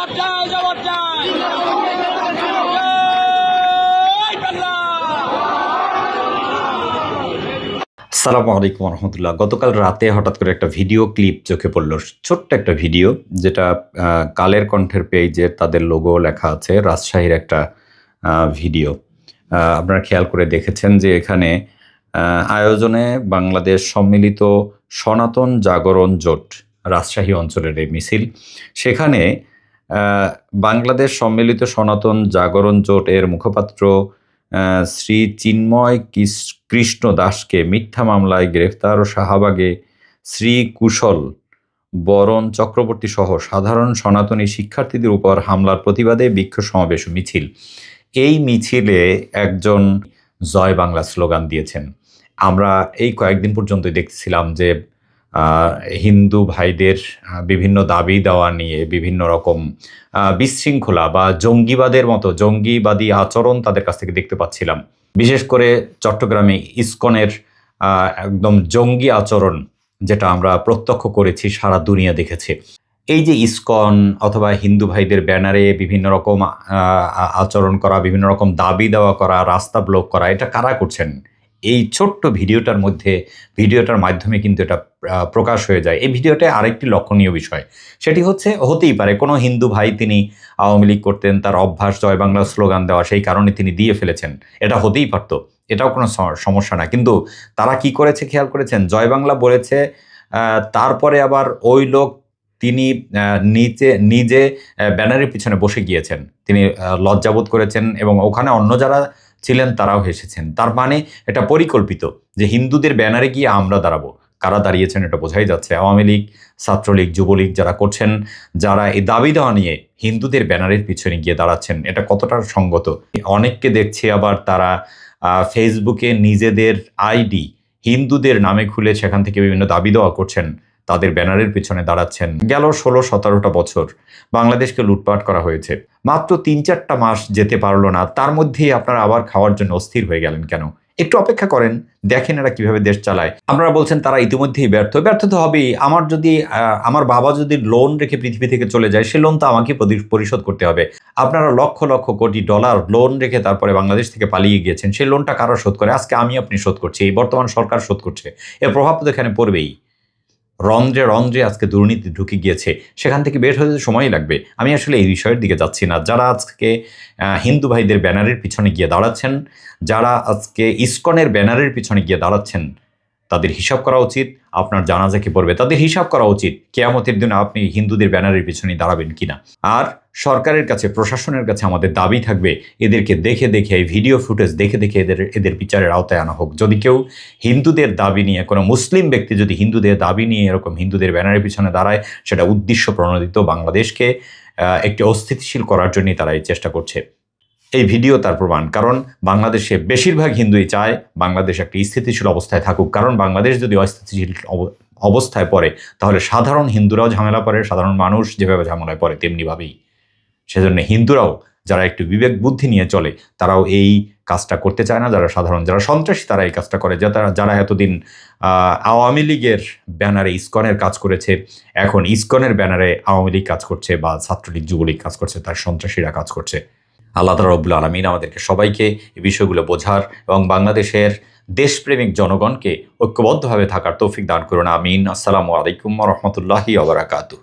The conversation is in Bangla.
জয় আলাইকুম রহমতুল্লাহ গতকাল রাতে হঠাৎ করে একটা ভিডিও ক্লিপ চোখে পড়ল। ছোট্ট একটা ভিডিও, যেটা কালের কণ্ঠের পেজে তাদের লোগো লেখা আছে, রাজশাহীর একটা ভিডিও। আপনারা খেয়াল করে দেখেছেন যে এখানে আয়োজনে বাংলাদেশ সম্মিলিত সনাতন জাগরণ জোট, রাজশাহী অঞ্চলের এই মিছিল, সেখানে বাংলাদেশ সম্মিলিত সনাতন জাগরণ জোট এর মুখপাত্র শ্রী চিন্ময় কৃষ্ণ দাসকে মিথ্যা মামলায় গ্রেফতার ও শাহবাগে শ্রী কুশল বরণ চক্রবর্তী সহ সাধারণ সনাতনী শিক্ষার্থীদের উপর হামলার প্রতিবাদে বিক্ষোভ সমাবেশ মিছিল। এই মিছিলে একজন জয় বাংলা স্লোগান দিয়েছেন। আমরা এই কয়েকদিন পর্যন্ত দেখতেছিলাম যে হিন্দু ভাইদের বিভিন্ন দাবি দেওয়া নিয়ে বিভিন্ন রকম বিশৃঙ্খলা বা জঙ্গিবাদের মতো, জঙ্গিবাদী আচরণ তাদের কাছ থেকে দেখতে পাচ্ছিলাম। বিশেষ করে চট্টগ্রামে ইসকনের একদম জঙ্গি আচরণ যেটা আমরা প্রত্যক্ষ করেছি, সারা দুনিয়া দেখেছে। এই যে ইসকন অথবা হিন্দু ভাইদের ব্যানারে বিভিন্ন রকম আচরণ করা, বিভিন্ন রকম দাবি দেওয়া করা, রাস্তা ব্লক করা, এটা কারা করছেন? এই ছোট্ট ভিডিওটার মধ্যে, ভিডিওটার মাধ্যমে কিন্তু এটা প্রকাশ হয়ে যায়। এই ভিডিওটা আরেকটি লক্ষণীয় বিষয়, সেটি হচ্ছে, হতেই পারে কোনো হিন্দু ভাই তিনি আওয়ামী লীগ করতেন, তার অভ্যাস, জয় বাংলা স্লোগান দেওয়া, সেই কারণে তিনি দিয়ে ফেলেছেন। এটা হতেই পারতো, এটাও কোনো সমস্যা না। কিন্তু তারা কি করেছে খেয়াল করেছেন? জয় বাংলা বলেছে তারপরে আবার ওই লোক তিনি নিচে, নিজে ব্যানারের পিছনে বসে গিয়েছেন। তিনি লজ্জাবোধ করেছেন এবং ওখানে অন্য যারা ছিলেন তারাও হেসেছেন। তার মানে এটা পরিকল্পিত যে হিন্দুদের ব্যানারে গিয়ে আমরা দাঁড়াবো। কারা দাঁড়িয়েছেন এটা বোঝাই যাচ্ছে। আওয়ামী লীগ, ছাত্রলীগ, যুবলীগ যারা করছেন, যারা এই দাবি দেওয়া নিয়ে হিন্দুদের ব্যানারের পিছনে গিয়ে দাঁড়াচ্ছেন, এটা কতটা সঙ্গত? অনেককে দেখছি আবার তারা ফেসবুকে নিজেদের আইডি হিন্দুদের নামে খুলে সেখান থেকে বিভিন্ন দাবি দেওয়া করছেন, তাদের ব্যানারের পিছনে দাঁড়াচ্ছেন। গেল ষোলো সতেরোটা বছর বাংলাদেশকে লুটপাট করা হয়েছে। মাত্র তিন চারটা মাস যেতে পারল না, তার মধ্যেই আপনারা আবার খাওয়ার জন্য অস্থির হয়ে গেলেন কেন? একটু অপেক্ষা করেন, দেখেন এরা কীভাবে দেশ চালায়। আপনারা বলছেন তারা ইতিমধ্যেই ব্যর্থ। ব্যর্থ তো হবেই। আমার যদি আমার বাবা যদি লোন রেখে পৃথিবী থেকে চলে যায়, সে লোন তো আমাকে পরিশোধ করতে হবে। আপনারা লক্ষ লক্ষ কোটি ডলার লোন রেখে তারপরে বাংলাদেশ থেকে পালিয়ে গিয়েছেন সেই লোনটা কারও শোধ করে? আজকে আমি আপনি শোধ করছি, এই বর্তমান সরকার শোধ করছে। এর প্রভাব তো এখানে পড়বেই। রন্ধ্রে রন্ধ্রে আজকে দুর্নীতি ঢুকে গিয়েছে, সেখান থেকে বের হতে সময় লাগবে। আমি আসলে এই বিষয়ের দিকে যাচ্ছি না। যারা আজকে হিন্দু ভাইদের ব্যানারের পিছনে গিয়ে দাঁড়াচ্ছেন, যারা আজকে ইস্কনের ব্যানারের পিছনে গিয়ে দাঁড়াচ্ছেন তাদের হিসাব করা উচিত, আপনার জানাজা কি পড়বে, তাদের হিসাব করা উচিত, কেয়ামতের দিনে আপনি হিন্দুদের ব্যানারের পিছনে দাঁড়াবেন কিনা। আর সরকারের কাছে, প্রশাসনের কাছে আমাদের দাবি থাকবে, এদেরকে দেখে দেখে, এই ভিডিও ফুটেজ দেখে দেখে এদের এদের বিচারের আওতায় আনা হোক। যদি কেউ হিন্দুদের দাবি নিয়ে, কোনো মুসলিম ব্যক্তি যদি হিন্দুদের দাবি নিয়ে এরকম হিন্দুদের ব্যানারের পিছনে দাঁড়ায়, সেটা উদ্দেশ্য প্রণোদিত বাংলাদেশকে একটি অস্থিতিশীল করার জন্যই তারা এই চেষ্টা করছে। এই ভিডিও তার প্রমাণ। কারণ বাংলাদেশে বেশিরভাগ হিন্দুই চায় বাংলাদেশ একটি স্থিতিশীল অবস্থায় থাকুক। কারণ বাংলাদেশ যদি অস্থিতিশীল অব- অবস্থায় পড়ে, তাহলে সাধারণ হিন্দুরাও ঝামেলা পড়ে সাধারণ মানুষ যেভাবে ঝামেলায় পড়ে তেমনিভাবেই। সেজন্য হিন্দুরাও যারা একটু বিবেক বুদ্ধি নিয়ে চলে, তারাও এই কাজটা করতে চায় না। যারা সাধারণ, যারা সন্ত্রাসী, তারা এই কাজটা করে। যারা যারা এতদিন আওয়ামী লীগের ব্যানারে ইস্কনের কাজ করেছে, এখন ইস্কনের ব্যানারে আওয়ামী লীগ কাজ করছে বা ছাত্রলীগ, যুবলীগ কাজ করছে, তার সন্ত্রাসীরা কাজ করছে। আল্লাহ তালা রব্বুল আলমিন আমাদেরকে সবাইকে এই বিষয়গুলো বোঝার এবং বাংলাদেশের দেশপ্রেমিক জনগণকে ঐক্যবদ্ধভাবে থাকার তৌফিক দান করুন। আমিন। আসসালামু আলাইকুম রহমতুল্লাহি আবরাকাতু